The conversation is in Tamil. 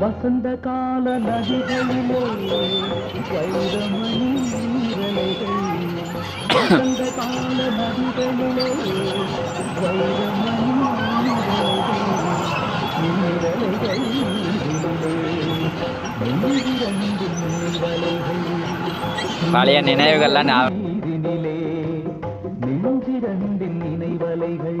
வசந்த கால நதிகளிலே வைரமணி நீரலைகள். வசந்த கால நதிகளிலே வைரமணி நீரலைகள். பழைய நினைவுகள்லாம் நீரினிலே நெஞ்சிரண்டின் நினைவலைகள்.